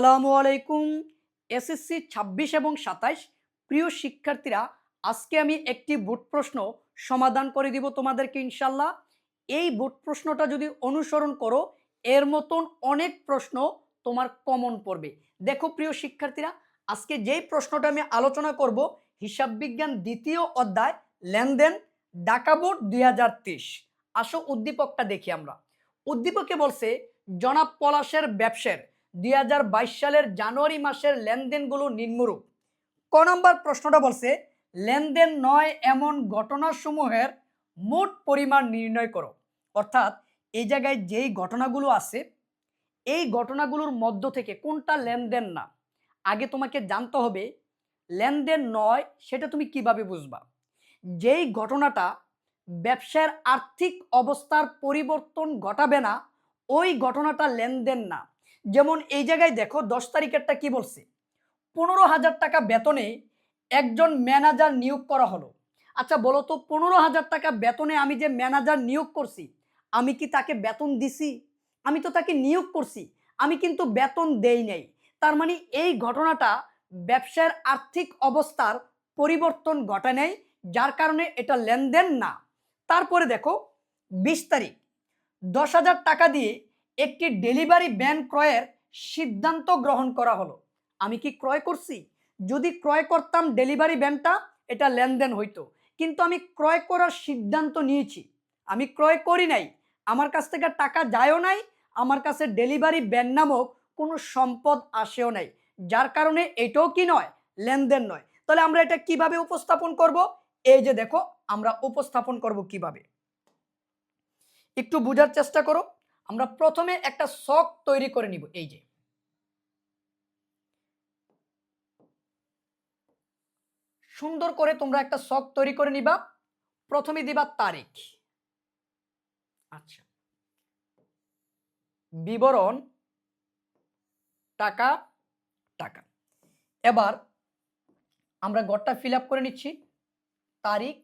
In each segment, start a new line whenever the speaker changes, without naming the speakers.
আসসালামু আলাইকুম। এসএসসি ছাব্বিশ এবং সাতাইশ। প্রিয় শিক্ষার্থীরা, আজকে আমি একটি বোর্ড প্রশ্ন সমাধান করে দিব তোমাদেরকে ইনশাল্লাহ। এই বোর্ড প্রশ্নটা যদি অনুসরণ করো, এর মতন অনেক প্রশ্ন তোমার কমন পড়বে। দেখো প্রিয় শিক্ষার্থীরা, আজকে যেই প্রশ্নটা আমি আলোচনা করব, হিসাব বিজ্ঞান দ্বিতীয় অধ্যায়, লেনদেন ডাকা বোর্ড দুই হাজার তেইশ। আসো উদ্দীপকটা দেখি আমরা। উদ্দীপকে বলছে, জনাব পলাশের ব্যবসার দুই হাজার বাইশ সালের জানুয়ারি মাসের লেনদেনগুলো নিম্নরূপ। ক নম্বর প্রশ্নটা বলছে, লেনদেন নয় এমন ঘটনাসমূহের মোট পরিমাণ নির্ণয় করো। অর্থাৎ এই জায়গায় যেই ঘটনাগুলো আছে, এই ঘটনাগুলোর মধ্য থেকে কোনটা লেনদেন না? আগে তোমাকে জানতে হবে, লেনদেন নয় সেটা তুমি কীভাবে বুঝবা? যেই ঘটনাটা ব্যবসার আর্থিক অবস্থার পরিবর্তন ঘটাবে না, ওই ঘটনাটা লেনদেন না। যেমন এই জায়গায় দেখো দশ তারিখেরটা কি বলছে? পনেরো হাজার টাকা বেতনে একজন ম্যানেজার নিয়োগ করা হলো। আচ্ছা বলো তো পনেরো হাজার টাকা বেতনে আমি যে ম্যানেজার নিয়োগ করছি, আমি কি তাকে বেতন দিছি? আমি তো তাকে নিয়োগ করছি, আমি কিন্তু বেতন দেই নাই। তার মানে এই ঘটনাটা ব্যবসার আর্থিক অবস্থার পরিবর্তন ঘটে নেই, যার কারণে এটা লেনদেন না। তারপরে দেখো, বিশ তারিখ, দশ হাজার টাকা দিয়ে একটি ডেলিভারি ব্যান ক্রয়ের সিদ্ধান্ত গ্রহণ করা হলো। আমি কি ক্রয় করছি? যদি ক্রয় করতাম ডেলিভারি ভ্যানটা এটা লেনদেন হইতো। কিন্তু আমি ক্রয় করার সিদ্ধান্ত নিয়েছি। আমি ক্রয় করি নাই। আমার কাছ থেকে টাকা যায়ও নাই। আমার কাছে ডেলিভারি ভ্যান নামক কোনো সম্পদ আসেও নাই। যার কারণে এটাও কি নয়, লেনদেন নয়। তাহলে আমরা এটা কীভাবে উপস্থাপন করব? এই যে দেখো, আমরা উপস্থাপন করব কীভাবে। একটু বোঝার চেষ্টা করো। আমরা প্রথমে একটা শখ তৈরি করে নিব, এই যে। সুন্দর করে তোমরা একটা শখ তৈরি করে নিবা, প্রথমে দিবা তারিখ। আচ্ছা। বিবরণ, টাকা টাকা। এবার আমরা গড়টা ফিল করে নিচ্ছি, তারিখ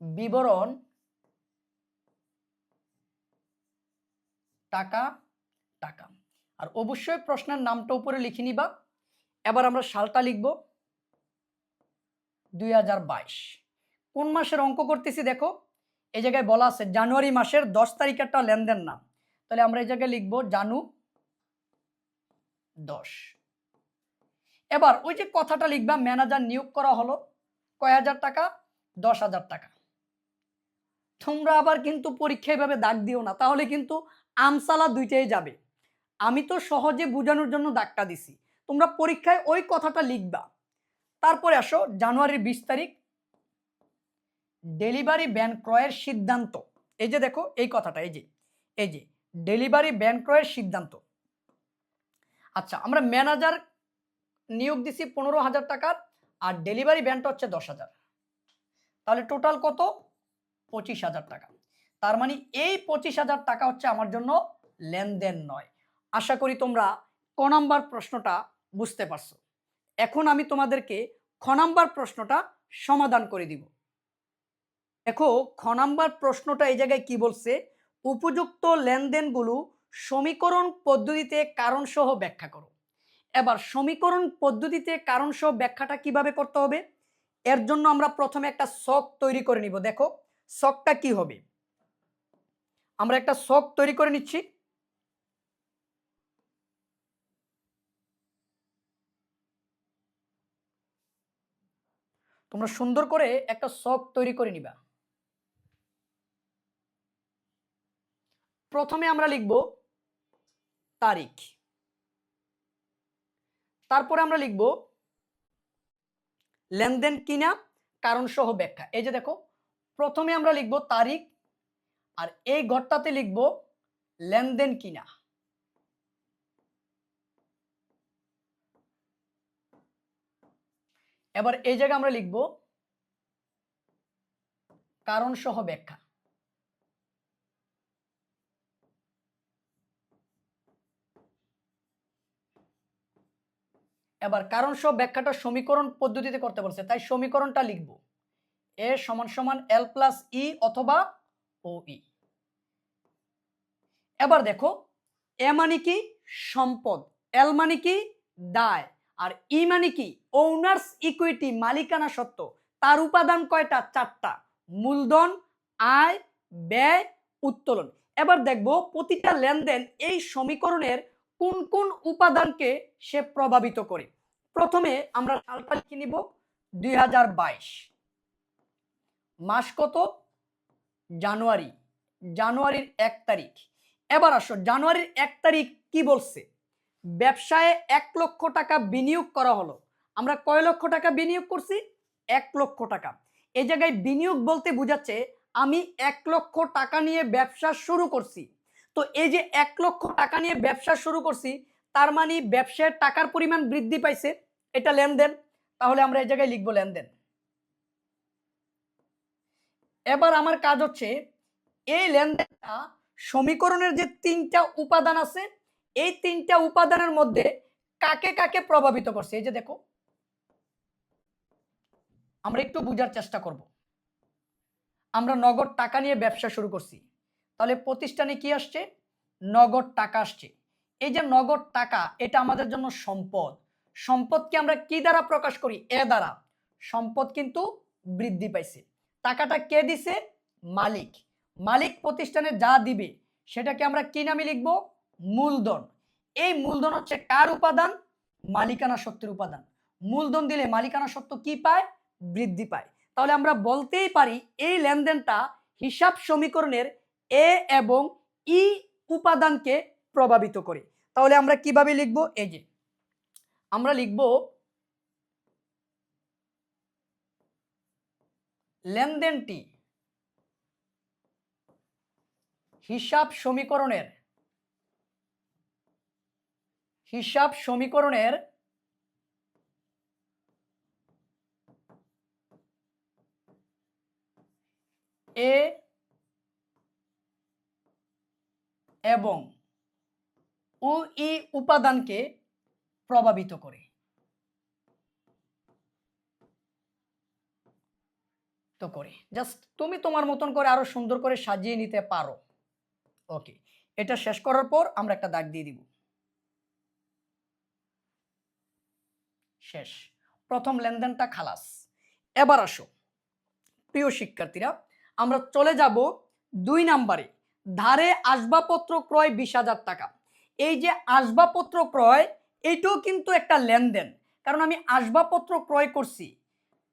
বিবরণ, টাকা টাকা। আর অবশ্যই প্রশ্নের নামটা উপরে লিখে নিবা। এবার আমরা সালটা লিখব। দুই হাজার বাইশ। কোন মাসের অঙ্ক করতেছি দেখো? এই জায়গায় বলা আছে জানুয়ারি মাসের দশ তারিখেরটা লেনদেন নাম। তাহলে আমরা এই জায়গায় লিখব জানু দশ। এবার ওই যে কথাটা লিখবা, ম্যানেজার নিয়োগ করা হলো। কয় হাজার টাকা? দশ হাজার টাকা। তোমরা আবার কিন্তু পরীক্ষা এভাবে দাগ দিও না, তাহলে কিন্তু আমসালা দুইটাই যাবে। আমি তো সহজে বোঝানোর জন্য দাগটা দিছি। তোমরা পরীক্ষায় ওই কথাটা লিখবা। তারপরে আসো, জানুয়ারির বিশ তারিখ। ডেলিভারি ব্যান ক্রয়ের সিদ্ধান্ত। এই যে দেখো, এই কথাটা, এই যে এই যে, ডেলিভারি ব্যান ক্রয়ের সিদ্ধান্ত। আচ্ছা আমরা ম্যানেজার নিয়োগ দিছি পনেরো হাজার টাকার, আর ডেলিভারি ব্যানটা হচ্ছে দশ হাজার। তাহলে টোটাল কত? পঁচিশ হাজার টাকা। তার মানে এই পঁচিশ হাজার টাকা হচ্ছে আমার জন্য লেনদেন নয়। আশা করি তোমরা ক নাম্বার প্রশ্নটা বুঝতে পারছ। এখন আমি তোমাদেরকে খ নাম্বার প্রশ্নটা সমাধান করে দিব। দেখো, খ নাম্বার প্রশ্নটা এই জায়গায় কি বলছে? উপযুক্ত লেনদেনগুলো সমীকরণ পদ্ধতিতে কারণসহ ব্যাখ্যা করো। এবার সমীকরণ পদ্ধতিতে কারণসহ ব্যাখ্যাটা কীভাবে করতে হবে? এর জন্য আমরা প্রথমে একটা শখ তৈরি করে নিব। দেখো শখটা কি হবে? আমরা একটা শখ তৈরি করে নিচ্ছি। তোমরা সুন্দর করে একটা শখ তৈরি করে নিবা। প্রথমে আমরা লিখব তারিখ। তারপরে আমরা লিখব লেনদেন কিনা কারণ সহ ব্যাখ্যা। এই যে দেখো প্রথমে আমরা লিখব তারিখ আর এই ঘরটাতে লিখব লেনদেন কিনা। এবার এই জায়গায় আমরা লিখব কারণ সহ ব্যাখ্যা। এবার কারণ সব ব্যাখ্যাটা সমীকরণ পদ্ধতিতে করতে বলছে, তাই সমীকরণটা লিখব। এ সমান সমান এল প্লাস ই অথবা ও ই এবার দেখো এ মানে কি? সম্পদ। এল মানে কি? দায়। আর ই মানে কি? ওনার্স ইকুইটি মালিকানা সত্ত্ব। তার উপাদান কয়টা? চারটা। মূলধন, আয়, ব্যয়, উত্তোলন। এবার দেখব প্রতিটা লেনদেন এই সমীকরণের কোন কোন উপাদানকে সে প্রভাবিত করে। প্রথমে আমরা সালটা লিখে নিব দুই হাজার বাইশ। মাস কত? জানুয়ারি। জানুয়ারির এক তারিখ। এবার আসো, জানুয়ারির এক তারিখ কি বলছে? ব্যবসায় এক লক্ষ টাকা বিনিয়োগ করা হলো। আমরা কয় লক্ষ টাকা বিনিয়োগ করছি? এক লক্ষ টাকা। এই জায়গায় বিনিয়োগ বলতে বোঝাচ্ছে, আমি এক লক্ষ টাকা নিয়ে ব্যবসা শুরু করছি। তো এই যে এক লক্ষ টাকা নিয়ে ব্যবসা শুরু করছি, তার মানে ব্যবসায় টাকার পরিমাণ বৃদ্ধি পাইছে। এটা লেনদেন। তাহলে আমরা এই জায়গায় লিখব লেনদেন। এবার আমার কাজ হচ্ছে এই লেনদেনটা সমীকরণের যে তিনটা উপাদান আছে, এই তিনটা উপাদানের মধ্যে কাকে কাকে প্রভাবিত করছে? এই যে দেখো। আমরা একটু বোঝার চেষ্টা করব। আমরা নগদ টাকা নিয়ে ব্যবসা শুরু করছি। তাহলে প্রতিষ্ঠানে কি আসছে? নগদ টাকা আসছে। এই যে নগদ টাকা, এটা আমাদের জন্য সম্পদ। সম্পদকে আমরা কি দ্বারা প্রকাশ করি? এ দ্বারা। সম্পদ কিন্তু বৃদ্ধি পাইছে। টাকাটা কে দিছে? মালিক। মালিক প্রতিষ্ঠানে যা দিবে, সেটাকে আমরা কি নামে লিখব? মূলধন। এই মূলধন হচ্ছে কার উপাদান? মালিকানা সত্ত্বের উপাদান। মূলধন দিলে মালিকানা সত্ত্ব কি পায়? বৃদ্ধি পায়। তাহলে আমরা বলতেই পারি এই লেনদেনটা হিসাব সমীকরণের এ এবং ই উপাদানকে প্রভাবিত করে। তাহলে আমরা কীভাবে লিখব? এই যে, আমরা লিখব লেনদেনটি হিসাব সমীকরণের হিসাব সমীকরণের এ এবং ই উপাদানকে প্রভাবিত করে। তো করে। জাস্ট তুমি তোমার মতন করে আরও সুন্দর করে সাজিয়ে নিতে পারো। ওকে এটা শেষ করার পর আমরা একটা দাগ দিয়ে দিব। শেষ। প্রথম লেনদেনটা খালাস। এবার আসো। প্রিয় শিক্ষার্থীরা, আমরা চলে যাব দুই নাম্বারে। ধারে আসবাবপত্র ক্রয় বিশ হাজার টাকা। এই যে আসবাবপত্র ক্রয়, এটাও কিন্তু একটা লেনদেন। কারণ আমি আসবাবপত্র ক্রয় করছি।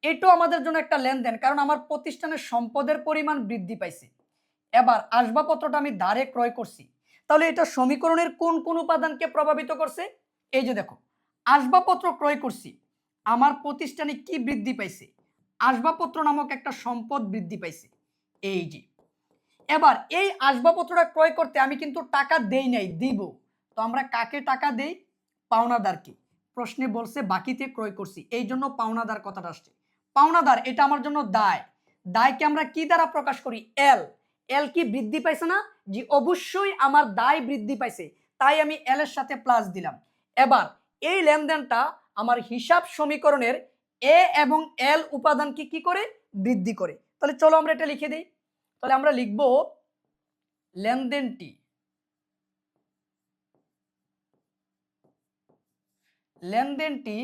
এটাও আমাদের জন্য একটা লেনদেন, কারণ আমার প্রতিষ্ঠানের সম্পদের পরিমাণ বৃদ্ধি পাইছে। এবার আসবাবপত্রটা আমি ধারে ক্রয় করছি। তাহলে এটা সমীকরণের কোন কোন উপাদানকে প্রভাবিত করছে? এই যে দেখো, আসবাবপত্র ক্রয় করছি, আমার প্রতিষ্ঠানে কি বৃদ্ধি পাইছে? আসবাবপত্র নামক একটা সম্পদ বৃদ্ধি পাইছে। এই যে, এবার এই আসবাবপত্রটা ক্রয় করতে আমি কিন্তু টাকা দেই নাই, দিব। তো আমরা কাকে টাকা দেই? পাওনাদারকে। প্রশ্নে বলছে বাকিতে ক্রয় করছি, এই জন্য পাওনাদার কথাটা আসছে। পাওনাদার, এটা আমার জন্য দায়। দায়কে আমরা কি দ্বারা প্রকাশ করি? এল এল কি বৃদ্ধি পাইছে না? যে অবশ্যই আমার দায় বৃদ্ধি পাইছে। তাই আমি এল এর সাথে প্লাস দিলাম। এবার, এই লেনদেনটা আমার হিসাব সমীকরণের এ এবং এল উপাদানকে কি করে? বৃদ্ধি করে। তাহলে চলো আমরা এটা লিখে দিই। তাহলে আমরা লিখব লেনদেনটি। লেনদেনটি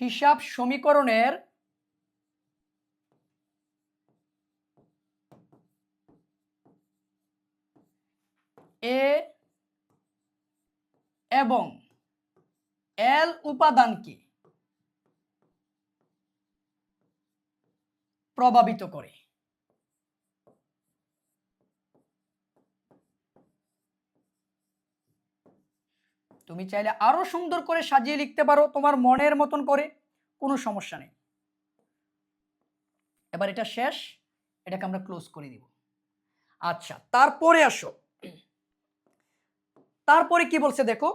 হিসাব সমীকরণের এ এবং এল উপাদানকে প্রভাবিত করে। তুমি চাইলে আরও সুন্দর করে সাজিয়ে লিখতে পারো তোমার মনের মতন করে, কোনো সমস্যা নেই। এবার এটা শেষ, এটাকে আমরা ক্লোজ করে দিব আচ্ছা তারপরে আসো। তারপরে কি বলছে দেখো,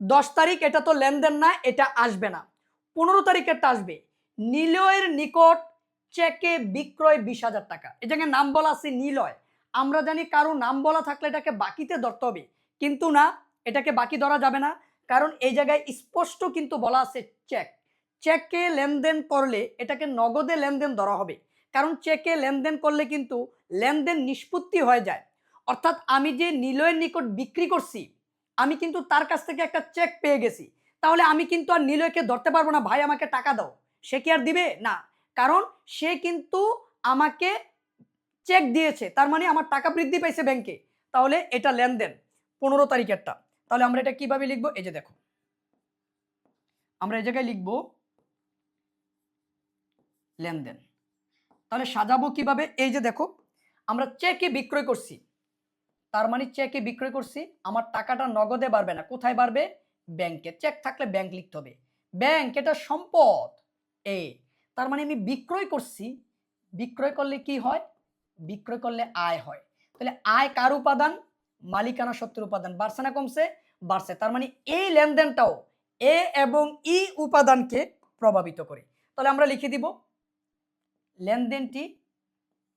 দশ তারিখ এটা তো লেনদেন না, এটা আসবে না। পনেরো তারিখেরটা আসবে। নিলয়ের নিকট চেকে বিক্রয় বিশ হাজার টাকা। এটাকে নাম বলা আছে নিলয়। আমরা জানি কারও নাম বলা থাকলে এটাকে বাকিতে ধরতে হবে। কিন্তু না এটাকে বাকি ধরা যাবে না। কারণ এই জায়গায় স্পষ্ট কিন্তু বলা আছে চেক চেকে লেনদেন করলে এটাকে নগদে লেনদেন ধরা হবে। কারণ চেকে লেনদেন করলে কিন্তু লেনদেন নিষ্পত্তি হয়ে যায়। অর্থাৎ আমি যে নিলয়ের নিকট বিক্রি করছি, আমি কিন্তু তার কাছ থেকে একটা চেক পেয়ে গেছি। তাহলে আমি কিন্তু আর নিলয়কে ধরতে পারব না, ভাই, আমাকে টাকা দাও। সে কি আর দিবে? না। কারণ সে কিন্তু আমাকে চেক দিয়েছে। তার মানে আমার টাকা বৃদ্ধি পাইছে ব্যাংকে তাহলে এটা লেনদেন। পনেরো তারিখেরটা। তাহলে আমরা এটা কীভাবে লিখব? এই যে দেখো। আমরা এই জায়গায় লিখব লেনদেন। তাহলে সাজাবো কীভাবে? এই যে দেখো, আমরা চেকে বিক্রয় করছি। তার মানে চেকে বিক্রয় করছি, আমার টাকাটা নগদে বাড়বে না। কোথায় বাড়বে? ব্যাংকে চেক থাকলে ব্যাংক লিখতে হবে। ব্যাংক এটা সম্পদ। এ তার মানে আমি বিক্রয় করছি। বিক্রয় করলে কি হয়? বিক্রয় করলে আয় হয়। তাহলে আয় কার উপাদান? মালিকানা সত্ত্বের উপাদান বাড়ছে না কমছে, বাড়ছে। তার মানে এই লেনদেনটাও এ এবং ই উপাদানকে প্রভাবিত করে। তাহলে আমরা লিখে দিব, লেনদেনটি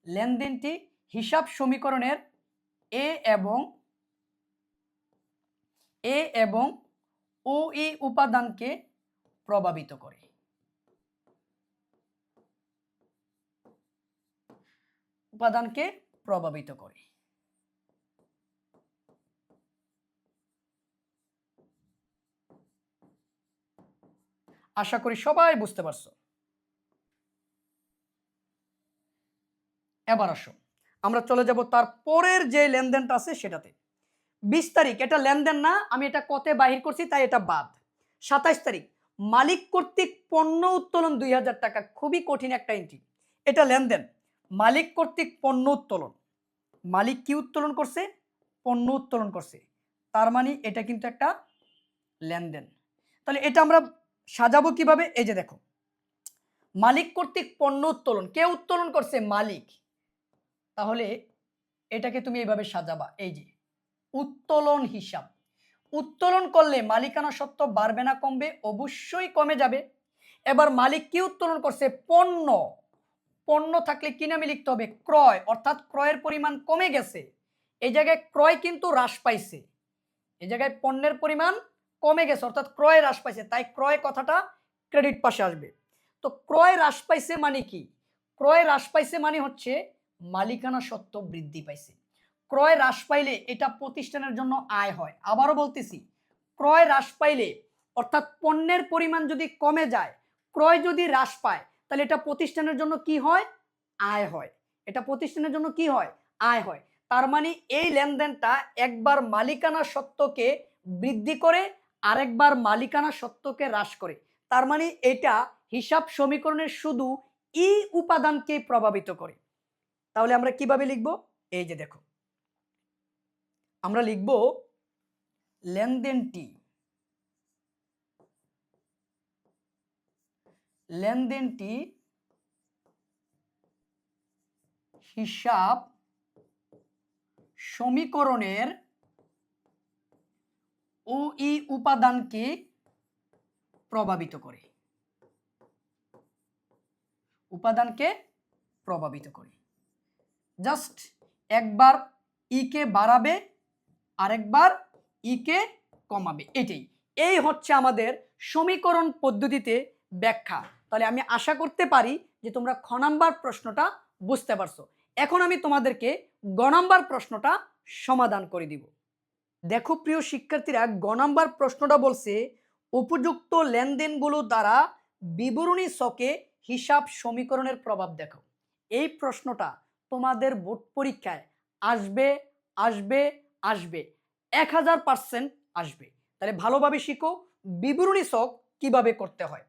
লেনদেনটি হিসাব সমীকরণের এ এবং এ এবং ও ই উপাদানকে প্রভাবিত করে। উপাদানকে প্রভাবিত করে। আশা করি সবাই বুঝতে পারছ। এবার আসো। আমরা চলে যাব তার পরের যে লেনদেনটা আছে সেটাতে। বিশ তারিখ, এটা লেনদেন না, আমি এটা কতে বাহির করছি, তাই এটা বাদ। সাতাইশ তারিখ, মালিক কর্তৃক পণ্য উত্তোলন দুই হাজার টাকা, খুবই কঠিন একটা এন্ট্রি এটা লেনদেন, মালিক কর্তৃক পণ্য উত্তোলন। মালিক কি উত্তোলন করছে? পণ্য উত্তোলন করছে। তার মানে এটা কিন্তু একটা লেনদেন। তাহলে এটা আমরা সাজাবো কীভাবে? এই যে দেখো। মালিক কর্তৃক পণ্য উত্তোলন। কে উত্তোলন করছে? মালিক। তাহলে এটাকে তুমি এইভাবে সাজাবা। এই যে, উত্তোলন হিসাব। উত্তোলন করলে মালিকানা সত্ত্ব বাড়বে না, কমবে, অবশ্যই কমে যাবে। এবার মালিক কি উত্তোলন করছে? পণ্য। পণ্য থাকলে কি নামে লিখতে হবে? ক্রয়। অর্থাৎ ক্রয়ের পরিমাণ কমে গেছে। এই জায়গায় ক্রয় কিন্তু হ্রাস পাইছে। এই জায়গায় পণ্যের পরিমাণ কমে গেছে, অর্থাৎ ক্রয় হ্রাস পাইছে, তাই ক্রয় কথাটা ক্রেডিট পাশে আসবে। তো ক্রয় হ্রাস পাইছে মানে কি? ক্রয় হ্রাস পাইছে মানে হচ্ছে মালিকানা সত্ত্ব বৃদ্ধি পাইছে। ক্রয় হ্রাস পাইলে এটা প্রতিষ্ঠানের জন্য আয় হয়। আবারও বলতেছি, ক্রয় হ্রাস পাইলে, অর্থাৎ পণ্যের পরিমাণ যদি কমে যায়, ক্রয় যদি হ্রাস পায়, তাহলে এটা প্রতিষ্ঠানের জন্য কি হয়? আয় হয়। এটা প্রতিষ্ঠানের জন্য কি হয়? আয় হয়। তার মানে এই লেনদেনটা একবার মালিকানা সত্ত্বকে বৃদ্ধি করে আরেকবার মালিকানা সত্ত্বকে হ্রাস করে। তার মানে এটা হিসাব সমীকরণের শুধু ই উপাদানকে প্রভাবিত করে। তাহলে আমরা কীভাবে লিখব? এই যে দেখো। আমরা লিখব লেনদেনটি লেনদেনটি হিসাব সমীকরণের ও উপাদানকে প্রভাবিত করে। উপাদানকে প্রভাবিত করে। জাস্ট একবার ইকে বাড়াবে, আরেকবার ইকে কমাবে। এটাই। এই হচ্ছে আমাদের সমীকরণ পদ্ধতিতে ব্যাখ্যা। তাহলে আমি আশা করতে পারি যে তোমরা খ নাম্বার প্রশ্নটা বুঝতে পারছ। এখন আমি তোমাদেরকে গ নাম্বার প্রশ্নটা সমাধান করে দিব। দেখো প্রিয় শিক্ষার্থীরা, গ নাম্বার প্রশ্নটা বলছে, উপযুক্ত লেনদেনগুলো দ্বারা বিবরণী ছকে হিসাব সমীকরণের প্রভাব দেখো। এই প্রশ্নটা তোমাদের বোর্ড পরীক্ষায় আসবে আসবে আসবে, এক হাজার পার্সেন্ট আসবে। তাহলে ভালোভাবে শিখো, বিবরণী শখ কীভাবে করতে হয়।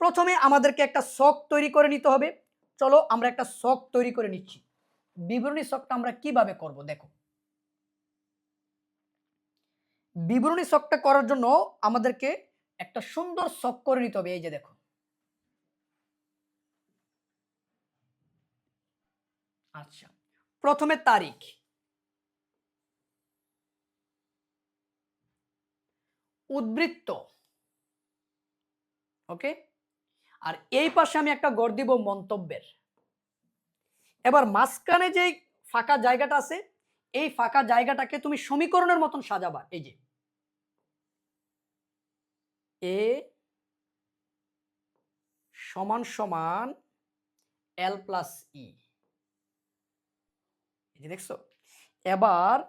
প্রথমে আমাদেরকে একটা শখ তৈরি করে নিতে হবে। চলো আমরা একটা শখ তৈরি করে নিচ্ছি। বিবরণী শখটা আমরা কীভাবে করব দেখো। বিবরণী শখটা করার জন্য আমাদেরকে একটা সুন্দর শখ করে নিতে হবে, এই যে দেখো। আচ্ছা প্রথমে তারিখ। উদ্বৃত্ত। ওকে? আর এই পাশে আমি একটা গড় দিব মন্তব্যের। এবার মাঝখানে যে ফাঁকা জায়গাটা আছে, এই ফাঁকা জায়গাটাকে তুমি সমীকরণের মতন সাজাবা, এই যে। এ সমান সমান এল প্লাস ই। যে দেখছ? এবার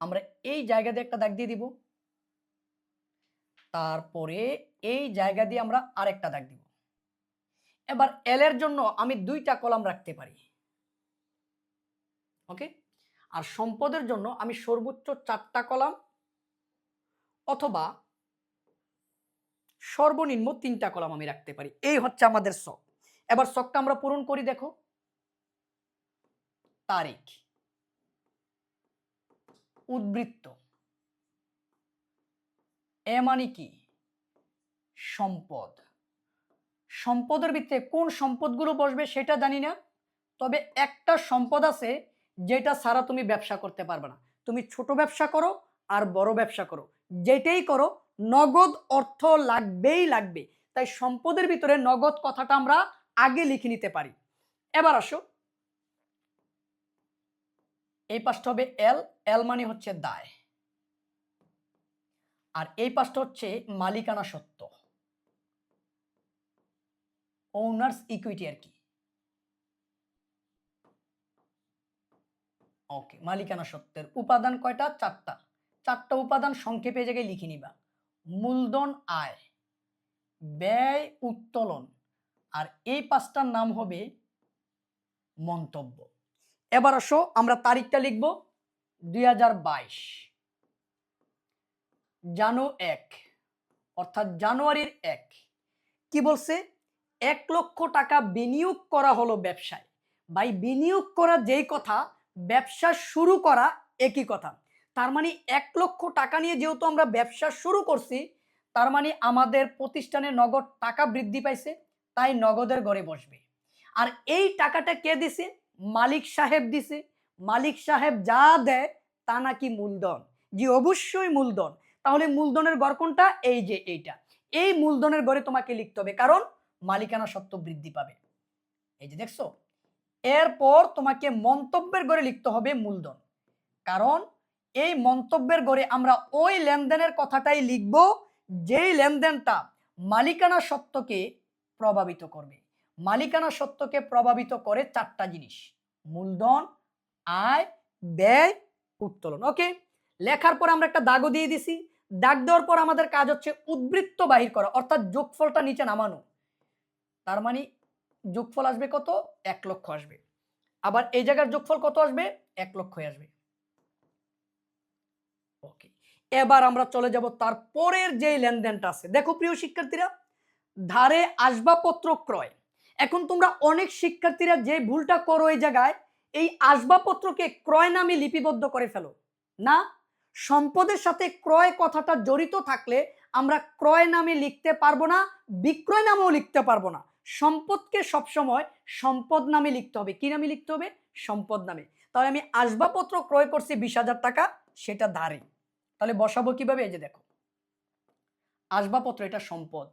আমরা এই জায়গা দিয়ে একটা দাগ দিয়ে দিব। তারপরে এই জায়গা দিয়ে আমরা আরেকটা দাগ দিব। এবার এল এর জন্য আমি দুইটা কলাম রাখতে পারি। ওকে? আর সম্পদের জন্য আমি সর্বোচ্চ চারটা কলাম অথবা সর্বনিম্ন তিনটা কলাম আমি রাখতে পারি। এই হচ্ছে আমাদের শখ। এবার শখটা আমরা পূরণ করি দেখো। তারিখ। উদ্বৃত্ত। এ মানে কি? সম্পদ। সম্পদের ভিত্তিতে কোন সম্পদগুলো বসবে সেটা জানি না। তবে একটা সম্পদ আছে যেটা ছাড়া তুমি ব্যবসা করতে পারবে না। তুমি ছোট ব্যবসা করো আর বড় ব্যবসা করো। যেটাই করো নগদ অর্থ লাগবেই লাগবে। তাই সম্পদের ভিতরে নগদ কথাটা আমরা আগে লিখে নিতে পারি। এবার আসো। এই পাশটা হবে এল এল মানে হচ্ছে দায়। আর এই পাশটা হচ্ছে মালিকানা সত্ত্ব ওনার্স ইকুইটি আর কি। ওকে, মালিকানা সত্ত্বের উপাদান কয়টা? চারটা। চারটা উপাদান সংক্ষেপে জায়গায় লিখে নিবা। মূলধন আয়, ব্যয় উত্তোলন, আর এই পাঁচটার নাম হবে মন্তব্য। এবার আসো, আমরা তারিখটা লিখব। দুই হাজার বাইশ। জানু এক, অর্থাৎ জানুয়ারির এক। কি বলছে? এক লক্ষ টাকা বিনিয়োগ করা হলো ব্যবসায়। ভাই বিনিয়োগ করা যেই কথা, ব্যবসা শুরু করা একই কথা। তার মানে এক লক্ষ টাকা নিয়ে যেহেতু আমরা ব্যবসা শুরু করছি, তার মানে আমাদের প্রতিষ্ঠানে নগদ টাকা বৃদ্ধি পাইছে, তাই নগদের ঘরে বসবে। আর এই টাকাটা কে দিছে? মালিক সাহেব দিছে। মালিক সাহেব যা দেয় তা নাকি মূলধন। জি, অবশ্যই মূলধন। তাহলে মূলধনের গড় কোনটা? এই যে এইটা। এই মূলধনের গড়ে তোমাকে লিখতে হবে। কারণ মালিকানা সত্ত্ব বৃদ্ধি পাবে। এই যে দেখছ? এরপর তোমাকে মন্তব্যের গড়ে লিখতে হবে মূলধন। কারণ এই মন্তব্যের গড়ে আমরা ওই লেনদেনের কথাটাই লিখব, যেই লেনদেনটা মালিকানা সত্ত্বকে প্রভাবিত করবে। মালিকানা সত্ত্বকে প্রভাবিত করে চারটা জিনিস, মূলধন, আয়, ব্যয়, উত্তোলন। ওকে? লেখার পর আমরা একটা দাগও দিয়ে দিছি। দাগ দেওয়ার পর আমাদের কাজ হচ্ছে উদ্বৃত্ত বাহির করা, অর্থাৎ যোগফলটা নিচে নামানো। তার মানে যোগফল আসবে কত? এক লক্ষ আসবে। আবার এই জায়গার যোগফল কত আসবে? এক লক্ষই আসবে। ওকে এবার আমরা চলে যাব তার পরের যে লেনদেনটা আছে। দেখো প্রিয় শিক্ষার্থীরা, ধারে আসবাবপত্র ক্রয়। এখন তোমরা অনেক শিক্ষার্থীরা যে ভুলটা করো এই জায়গায়, এই আসবাবপত্রকে ক্রয় নামে লিপিবদ্ধ করে ফেলো। না? সম্পদের সাথে ক্রয় কথাটা জড়িত থাকলে আমরা ক্রয় নামে লিখতে পারব না, বিক্রয় নামেও লিখতে পারব না। সম্পদকে সবসময় সম্পদ নামে লিখতে হবে। কি নামে লিখতে হবে? সম্পদ নামে। তাহলে আমি আসবাবপত্র ক্রয় করছি বিশ হাজার টাকা, সেটা ধারে। তাহলে বসাবো কীভাবে? এই যে দেখো। আসবাবপত্র, এটা সম্পদ।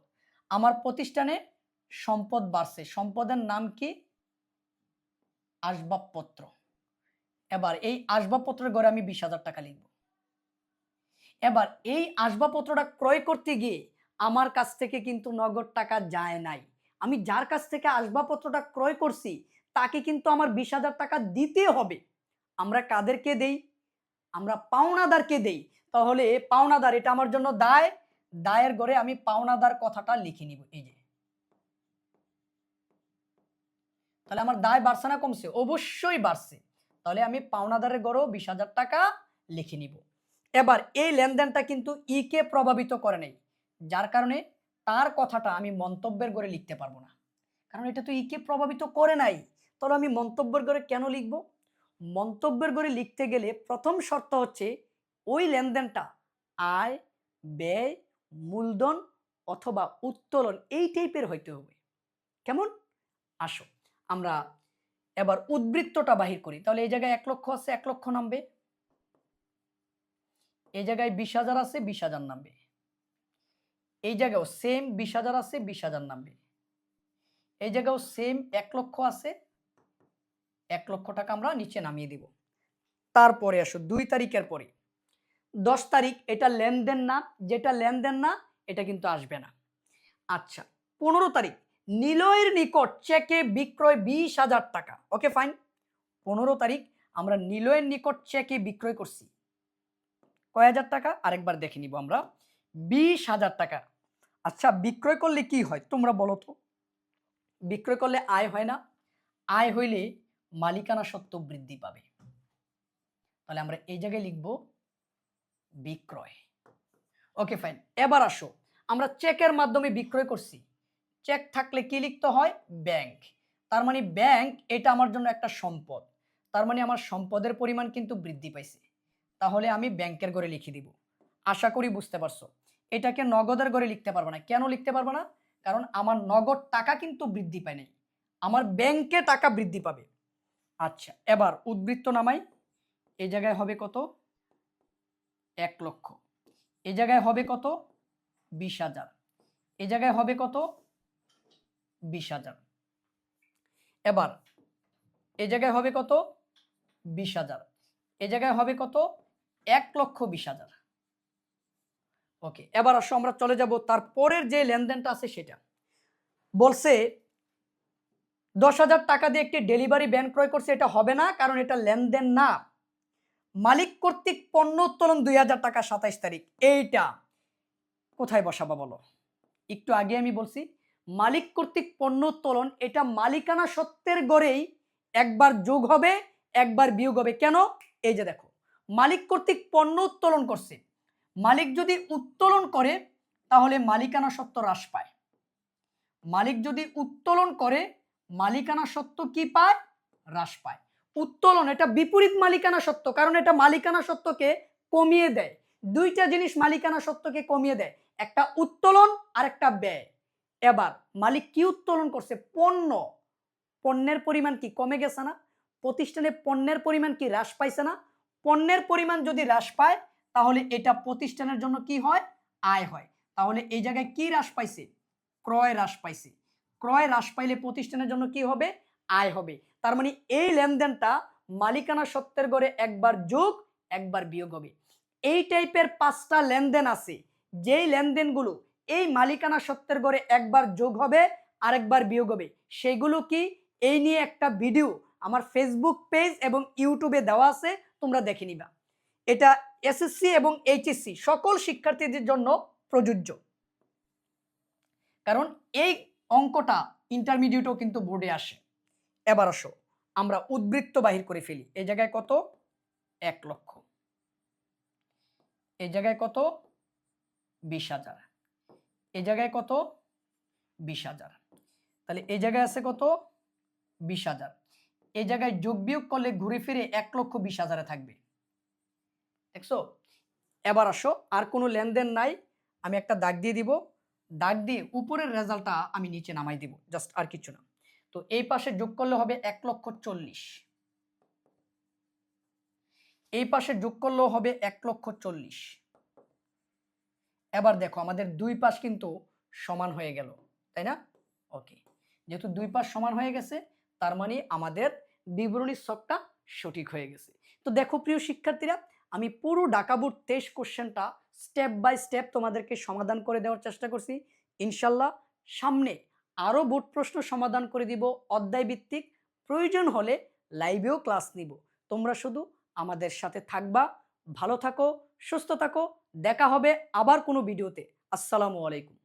আমার প্রতিষ্ঠানে সম্পদ বাড়ছে। সম্পদের নাম কি? আসবাবপত্র। এবার এই আসবাবপত্রের ঘরে আমি বিশ হাজার টাকা লিখব। এবার এই আসবাবপত্রটা ক্রয় করতে গিয়ে আমার কাছ থেকে কিন্তু নগদ টাকা যায় নাই। আমি যার কাছ থেকে আসবাবপত্রটা ক্রয় করছি, তাকে কিন্তু আমার বিশ হাজার টাকা দিতে হবে। আমরা কাদেরকে দেই? আমরা পাওনাদারকে দেই। তাহলে পাওনাদার, এটা আমার জন্য দায়। দায়ের ঘরে আমি পাওনাদার কথাটা লিখে নিব, এই যে। তাহলে আমার দায় বাড়ছে না কমছে? অবশ্যই বাড়ছে। তাহলে আমি পাওনাদারের গড়েও বিশ হাজার টাকা লিখে নিব। এবার এই লেনদেনটা কিন্তু ই কে প্রভাবিত করে নেই। যার কারণে তার কথাটা আমি মন্তব্যের গড়ে লিখতে পারব না। কারণ এটা তো ই কে প্রভাবিত করে নাই। তাহলে আমি মন্তব্যের গড়ে কেন লিখব? মন্তব্যের গড়ে লিখতে গেলে প্রথম শর্ত হচ্ছে ওই লেনদেনটা আয়, ব্যয়, মূলধন অথবা উত্তোলন এই টাইপের হইতে হবে। কেমন? আসো, আমরা এবার উদ্বৃত্তটা বাহির করি। তাহলে এই জায়গায় এক লক্ষ আছে, এক লক্ষ নামবে। এই জায়গায় বিশ হাজার আছে, বিশ হাজার নামবে। এই জায়গাও সেম বিশ হাজার আছে, বিশ হাজার নামবে। এই জায়গাও সেম এক লক্ষ আছে, এক লক্ষ টাকা আমরা নিচে নামিয়ে দিব। তারপরে আসো, দুই তারিখের পরে। দশ তারিখ, এটা লেনদেন না, যেটা লেনদেন না, এটা কিন্তু আসবে না। আচ্ছা পনেরো তারিখ, নিলয়ের নিকট চেকে বিক্রয় বিশ হাজার টাকা। ওকে ফাইন পনেরো তারিখ, আমরা নিলয়ের নিকট চেকে বিক্রয় করছি। কয় হাজার টাকা? আরেকবার দেখে নিব আমরা। বিশ হাজার টাকা। আচ্ছা বিক্রয় করলে কি হয় তোমরা বলো তো? বিক্রয় করলে আয় হয় না। আয় হইলে মালিকানা সত্ত্ব বৃদ্ধি পাবে। তাহলে আমরা এই জায়গায় লিখব বিক্রয়। ওকে ফাইন এবার আসো। আমরা চেকের মাধ্যমে বিক্রয় করছি। চেক থাকলে কি লিখতে হয়? ব্যাংক তার মানে ব্যাংক এটা আমার জন্য একটা সম্পদ। তার মানে আমার সম্পদের পরিমাণ কিন্তু বৃদ্ধি পাইছে। তাহলে আমি ব্যাংকের ঘরে লিখে দিব। আশা করি বুঝতে পারছ। এটাকে নগদের ঘরে লিখতে পারব না। কেন লিখতে পারব না? কারণ আমার নগদ টাকা কিন্তু বৃদ্ধি পায় নাই। আমার ব্যাংকে টাকা বৃদ্ধি পাবে। আচ্ছা এবার উদ্বৃত্ত নামাই। এই জায়গায় হবে কত? এক লক্ষ। এই জায়গায় হবে কত? বিশ হাজার। এই জায়গায় হবে কত? বিশ হাজার। এবার এই জায়গায় হবে কত? বিশ হাজার। এই জায়গায় হবে কত? এক লক্ষ বিশ হাজার। ওকে, এবার আসো, আমরা চলে যাব তার পরের যে লেনদেনটা আছে সেটা। বলছে, দশ হাজার টাকা দিয়ে একটি ডেলিভারি ব্যান ক্রয় করছে, এটা হবে না, কারণ এটা লেনদেন না। মালিক কর্তৃক পণ্য উত্তোলন দুই হাজার টাকা সাতাইশ তারিখ। এইটা কোথায় বসাবো বলো? একটু আগে আমি বলছি, মালিক কর্তৃক পণ্য উত্তোলন এটা মালিকানা সত্ত্বের গড়েই একবার যোগ হবে, একবার বিয়োগ হবে। কেন? এই যে দেখো, মালিক কর্তৃক পণ্য উত্তোলন করছে। মালিক যদি উত্তোলন করে, তাহলে মালিকানা সত্ত্ব হ্রাস পায়। মালিক যদি উত্তোলন করে, মালিকানা সত্ত্ব কি পায়? হ্রাস পায়। উত্তোলন, এটা বিপরীত মালিকানা সত্ত্ব কারণ এটা মালিকানা সত্ত্বকে কমিয়ে দেয়। দুইটা জিনিস মালিকানা সত্ত্বকে কমিয়ে দেয়, একটা উত্তোলন আর একটা ব্যয়। এবার মালিক কি উত্তোলন করছে? পণ্য। পণ্যের পরিমাণ কি কমে গেছে না? প্রতিষ্ঠানে পণ্যের পরিমাণ কি হ্রাস পাইছে না? পণ্যের পরিমাণ যদি হ্রাস পায়, তাহলে এটা প্রতিষ্ঠানের জন্য কি হয়? আয় হয়। তাহলে এই জায়গায় কি হ্রাস পাইছে? ক্রয় হ্রাস পাইছে। ক্রয় হ্রাস পাইলে প্রতিষ্ঠানের জন্য কি হবে? আয় হবে। তার মানে এই লেনদেনটা মালিকানা সত্ত্বের গড়ে একবার যোগ, একবার বিয়োগ হবে। এই টাইপের পাঁচটা লেনদেন আছে। যেই লেনদেনগুলো এই মালিকানা সত্ত্বের গড়ে একবার যোগ হবে, আরেকবার বিয়োগ হবে। সেইগুলো কি? এই নিয়ে একটা ভিডিও আমার ফেসবুক পেজ এবং ইউটিউবে দেওয়া আছে, তোমরা দেখে নিবা। এটা এসএসসি এবং এইচএসসি সকল শিক্ষার্থীদের জন্য প্রযোজ্য। কারণ এই অঙ্কটা ইন্টারমিডিয়েটও কিন্তু বোর্ডে আসে। এবার আসো আমরা উদ্বৃত্ত বাহির করে ফেলি। এই জায়গায় কত? এক লক্ষ। এই জায়গায় কত? বিশ হাজার। এই জায়গায় কত? বিশ হাজার। তাহলে এই জায়গায় আছে কত? বিশ হাজার। এই জায়গায় যোগ বিয়োগ করলে ঘুরে ফিরে এক লক্ষ বিশ হাজারে থাকবে। দেখছ? এবার আসো আর কোনো লেনদেন নাই। আমি একটা দাগ দিয়ে দিব। দাগ দিয়ে উপরের রেজাল্টটা আমি নিচে নামাই দিব। জাস্ট আর কিছু না। তো এই পাশে যোগ করলে হবে এক লক্ষ চল্লিশ। এই পাশে যোগ করলেও হবে এক লক্ষ চল্লিশ। এবার দেখো আমাদের দুই পাশ কিন্তু সমান হয়ে গেল, তাই না? ওকে, যেহেতু দুই পাশ সমান হয়ে গেছে, তার মানে আমাদের বিবরণীর ছকটা সঠিক হয়ে গেছে। তো দেখো প্রিয় শিক্ষার্থীরা, আমি পুরো ডাকাবুট তেইশ কোশ্চেনটা স্টেপ বাই স্টেপ তোমাদেরকে সমাধান করে দেওয়ার চেষ্টা করছি। ইনশাল্লাহ সামনে আরও বোর্ড প্রশ্ন সমাধান করে দিব অধ্যায় ভিত্তিক প্রয়োজন হলে লাইভেও ক্লাস নিব। তোমরা শুধু আমাদের সাথে থাকবা, ভালো থাকো, সুস্থ থাকো। দেখা হবে আবার কোনো ভিডিওতে আসসালামু আলাইকুম।